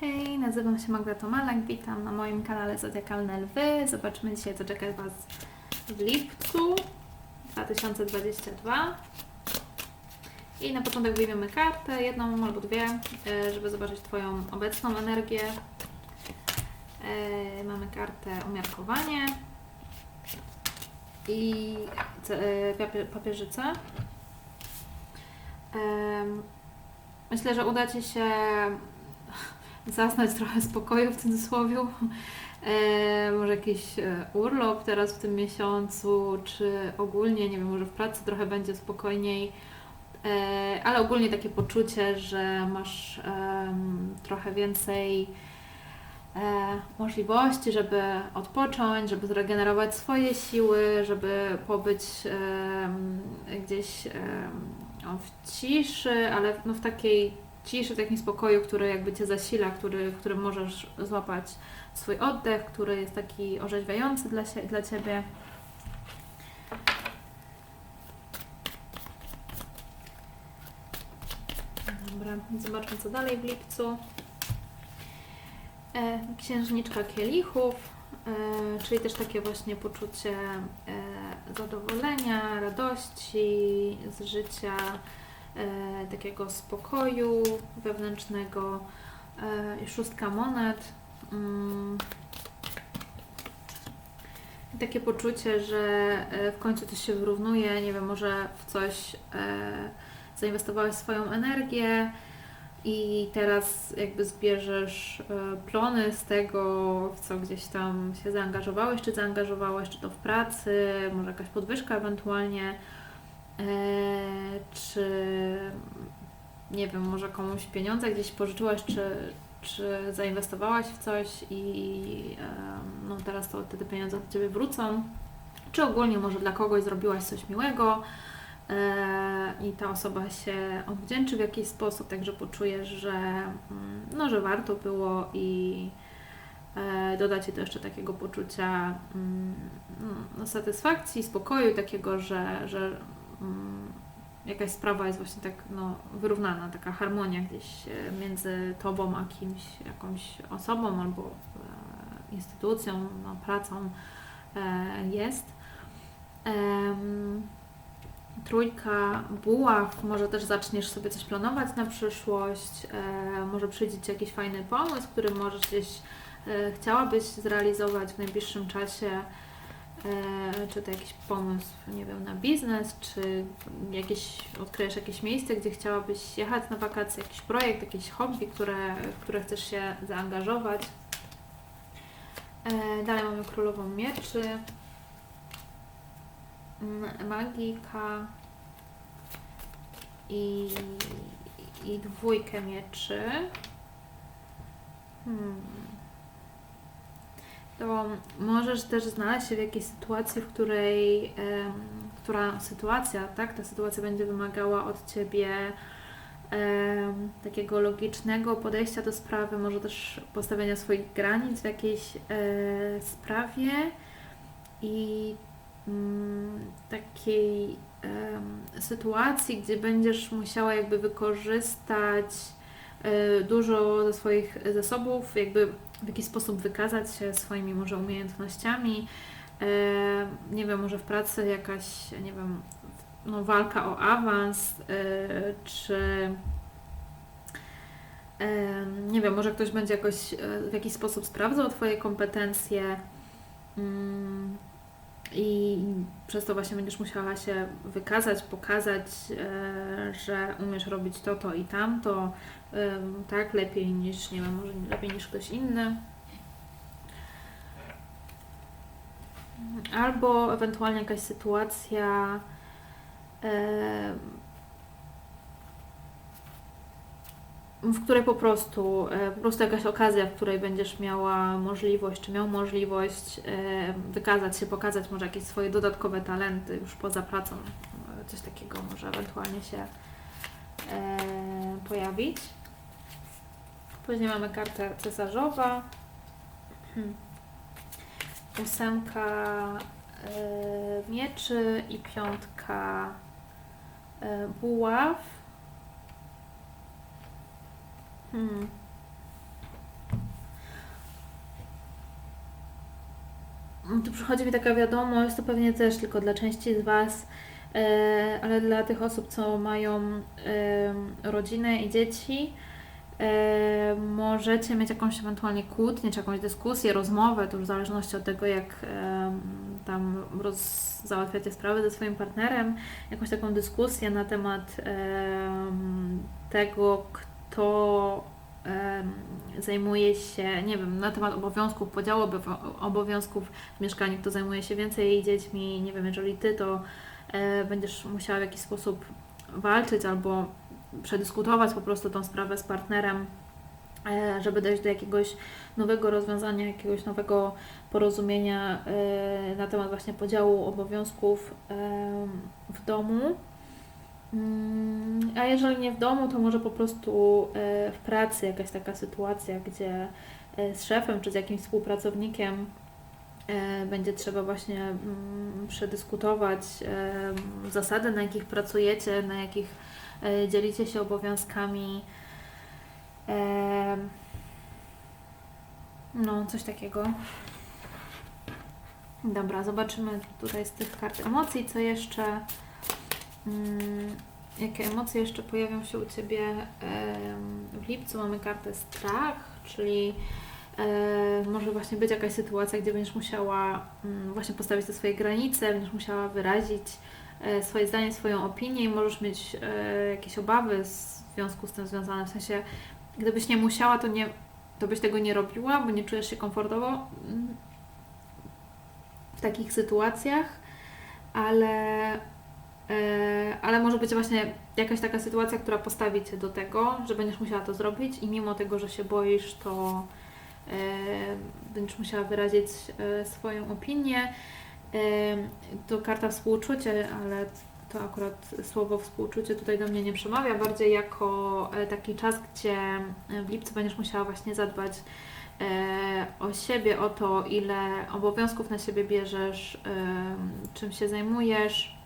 Hej, nazywam się Magda Tomalak, witam na moim kanale Zodiakalne Lwy. Zobaczmy dzisiaj, co czeka Was w lipcu 2022. I na początek wyjmiemy kartę, jedną albo dwie, e, żeby zobaczyć Twoją obecną energię. E, Mamy kartę umiarkowanie i e, papie- papieżycę. Em, Myślę, że uda Ci się zaznać trochę spokoju w cudzysłowie. E, może jakiś e, urlop teraz w tym miesiącu, czy ogólnie, nie wiem, może w pracy trochę będzie spokojniej, e, ale ogólnie takie poczucie, że masz em, trochę więcej e, możliwości, żeby odpocząć, żeby zregenerować swoje siły, żeby pobyć em, gdzieś o, w ciszy, ale no w takiej ciszy, takim spokoju, który jakby Cię zasila, który, w którym możesz złapać swój oddech, który jest taki orzeźwiający dla, się, dla Ciebie. Dobra, zobaczmy co dalej w lipcu. E, księżniczka kielichów, e, czyli też takie właśnie poczucie e, zadowolenia, radości z życia, takiego spokoju wewnętrznego. E, szóstka monet. Mm. Takie poczucie, że e, w końcu coś się wyrównuje, nie wiem, może w coś e, zainwestowałeś swoją energię i teraz jakby zbierzesz e, plony z tego, w co gdzieś tam się zaangażowałeś, czy zaangażowałeś, czy to w pracy, może jakaś podwyżka ewentualnie, e, czy nie wiem, może komuś pieniądze gdzieś pożyczyłaś, czy, czy zainwestowałaś w coś i no teraz to te pieniądze do Ciebie wrócą, czy ogólnie może dla kogoś zrobiłaś coś miłego e, i ta osoba się odwdzięczy w jakiś sposób, także poczujesz, że, mm, no, że warto było i e, doda Ci to jeszcze takiego poczucia mm, no, satysfakcji, spokoju, takiego, że, że jakaś sprawa jest właśnie tak no, wyrównana, taka harmonia gdzieś e, między Tobą a kimś, jakąś osobą albo e, instytucją, no, pracą e, jest. Trójka buław, może też zaczniesz sobie coś planować na przyszłość, może przyjdzie Ci jakiś fajny pomysł, który możesz gdzieś chciałabyś zrealizować w najbliższym czasie, czy to jakiś pomysł, nie wiem, na biznes, czy jakieś, odkryjesz jakieś miejsce, gdzie chciałabyś jechać na wakacje, jakiś projekt, jakieś hobby, które, w które chcesz się zaangażować. E, Dalej mamy Królową Mieczy, Mm, Magika i, i dwójkę mieczy. Hmm. To możesz też znaleźć się w jakiejś sytuacji, w której która sytuacja, tak, ta sytuacja będzie wymagała od Ciebie takiego logicznego podejścia do sprawy, może też postawienia swoich granic w jakiejś e, sprawie i mm, takiej sytuacji, gdzie będziesz musiała jakby wykorzystać dużo ze swoich zasobów, jakby w jakiś sposób wykazać się swoimi może umiejętnościami. E, nie wiem, może w pracy jakaś, nie wiem, no, walka o awans, e, czy nie wiem, może ktoś będzie jakoś e, w jakiś sposób sprawdzał Twoje kompetencje. I przez to właśnie będziesz musiała się wykazać, pokazać, e, że umiesz robić to, to i tamto, tak, lepiej niż, nie wiem, może lepiej niż ktoś inny. Albo ewentualnie jakaś sytuacja, w której po prostu, e, po prostu jakaś okazja, w której będziesz miała możliwość, czy miał możliwość e, wykazać się, pokazać może jakieś swoje dodatkowe talenty już poza pracą, e, coś takiego może ewentualnie się pojawić. Później mamy kartę cesarzowa, Hmm. ósemka mieczy i piątka buław. Hmm. No, tu przychodzi mi taka wiadomość, to pewnie też tylko dla części z Was, e, ale dla tych osób, co mają e, rodzinę i dzieci, e, możecie mieć jakąś ewentualnie kłótnię, czy jakąś dyskusję, rozmowę, to już w zależności od tego, jak tam załatwiacie sprawy ze swoim partnerem, jakąś taką dyskusję na temat tego, kto em, zajmuje się, nie wiem, na temat obowiązków, podziału obow- obowiązków w mieszkaniu, kto zajmuje się więcej dziećmi, nie wiem, jeżeli Ty, to e, będziesz musiała w jakiś sposób walczyć albo przedyskutować po prostu tą sprawę z partnerem, e, żeby dojść do jakiegoś nowego rozwiązania, jakiegoś nowego porozumienia e, na temat właśnie podziału obowiązków w domu. Mm, A jeżeli nie w domu, to może po prostu e, w pracy jakaś taka sytuacja, gdzie e, z szefem czy z jakimś współpracownikiem e, będzie trzeba właśnie mm, przedyskutować zasady, na jakich pracujecie, na jakich dzielicie się obowiązkami. No, coś takiego. Dobra, zobaczymy tutaj z tych kart emocji, co jeszcze. Mm, Jakie emocje jeszcze pojawią się u Ciebie w lipcu? Mamy kartę strach, czyli może właśnie być jakaś sytuacja, gdzie będziesz musiała mm, właśnie postawić te swoje granice, będziesz musiała wyrazić e, swoje zdanie, swoją opinię i możesz mieć e, jakieś obawy w związku z tym związane. W sensie, gdybyś nie musiała, to, nie, to byś tego nie robiła, bo nie czujesz się komfortowo mm, w takich sytuacjach, ale ale może być właśnie jakaś taka sytuacja, która postawi Cię do tego, że będziesz musiała to zrobić i mimo tego, że się boisz, to e, będziesz musiała wyrazić e, swoją opinię. E, to karta współczucie, ale to akurat słowo współczucie tutaj do mnie nie przemawia, bardziej jako e, taki czas, gdzie w lipcu będziesz musiała właśnie zadbać e, o siebie, o to, ile obowiązków na siebie bierzesz, e, czym się zajmujesz e,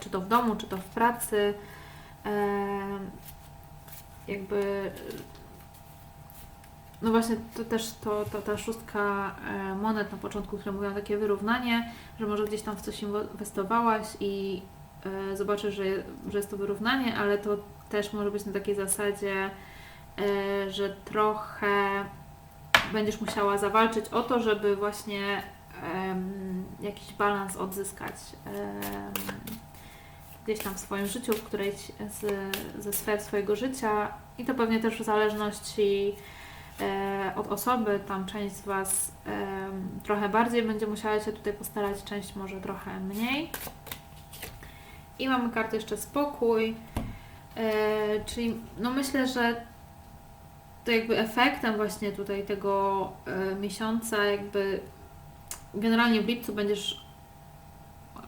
czy to w domu, czy to w pracy. E, jakby no właśnie to też to, to, ta szóstka e, monet na początku, które mówią takie wyrównanie, że może gdzieś tam w coś inwestowałaś i e, zobaczysz, że, że jest to wyrównanie, ale to też może być na takiej zasadzie, e, że trochę będziesz musiała zawalczyć o to, żeby właśnie em, jakiś balans odzyskać em, gdzieś tam w swoim życiu, w którejś z, ze sfer swojego życia i to pewnie też w zależności e, od osoby, tam część z Was em, trochę bardziej będzie musiała się tutaj postarać, część może trochę mniej. I mamy kartę jeszcze spokój, e, czyli no myślę, że to jakby efektem właśnie tutaj tego e, miesiąca jakby generalnie w lipcu będziesz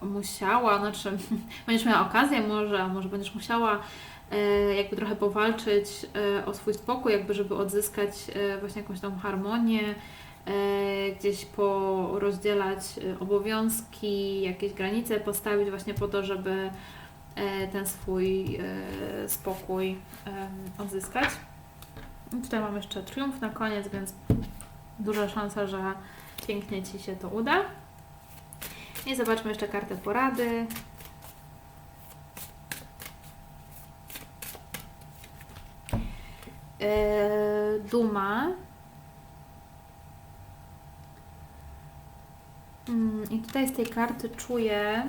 musiała, znaczy będziesz miała okazję może, a może będziesz musiała e, jakby trochę powalczyć e, o swój spokój, jakby żeby odzyskać e, właśnie jakąś tą harmonię, gdzieś porozdzielać obowiązki, jakieś granice postawić właśnie po to, żeby ten swój spokój odzyskać. I tutaj mam jeszcze triumf na koniec, więc duża szansa, że pięknie Ci się to uda. I zobaczmy jeszcze kartę porady. Eee, Duma. Mm, I tutaj z tej karty czuję.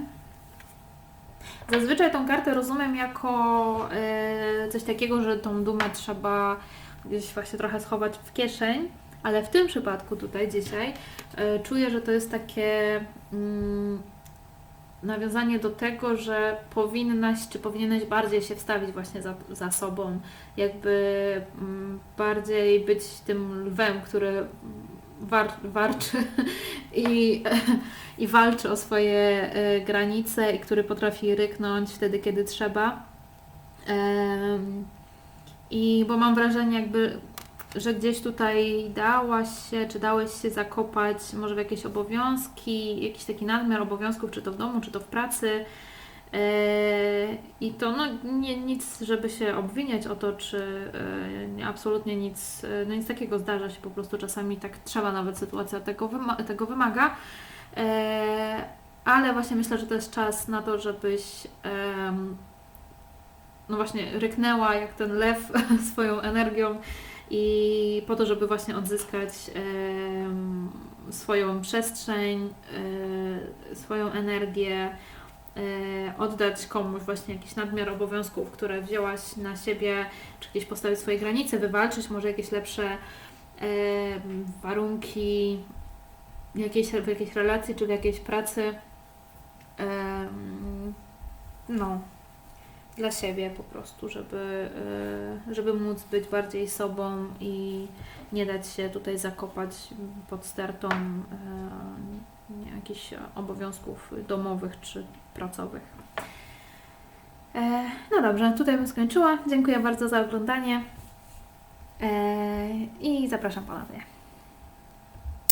Zazwyczaj tą kartę rozumiem jako e, coś takiego, że tą dumę trzeba gdzieś właśnie trochę schować w kieszeń, ale w tym przypadku tutaj dzisiaj e, czuję, że to jest takie mm, nawiązanie do tego, że powinnaś czy powinieneś bardziej się wstawić właśnie za, za sobą, jakby mm, bardziej być tym lwem, który war, warczy i, i walczy o swoje e, granice i który potrafi ryknąć wtedy, kiedy trzeba. I bo mam wrażenie, jakby, że gdzieś tutaj dałaś się, czy dałeś się zakopać może w jakieś obowiązki, jakiś taki nadmiar obowiązków, czy to w domu, czy to w pracy. E, I to no, nie, nic, żeby się obwiniać o to, czy nie, absolutnie nic, e, no nic takiego zdarza się po prostu czasami tak trzeba, nawet sytuacja tego, wyma- tego wymaga. Ale właśnie myślę, że to jest czas na to, żebyś no właśnie ryknęła jak ten lew swoją energią i po to, żeby właśnie odzyskać swoją przestrzeń, e, swoją energię, e, oddać komuś właśnie jakiś nadmiar obowiązków, które wzięłaś na siebie, czy gdzieś postawić swoje granice, wywalczyć może jakieś lepsze em, warunki jakiejś, w jakiejś relacji czy w jakiejś pracy. No, dla siebie po prostu, żeby, e, żeby móc być bardziej sobą i nie dać się tutaj zakopać pod stertą e, jakichś obowiązków domowych czy pracowych. E, No dobrze, tutaj bym skończyła. Dziękuję bardzo za oglądanie i zapraszam ponownie.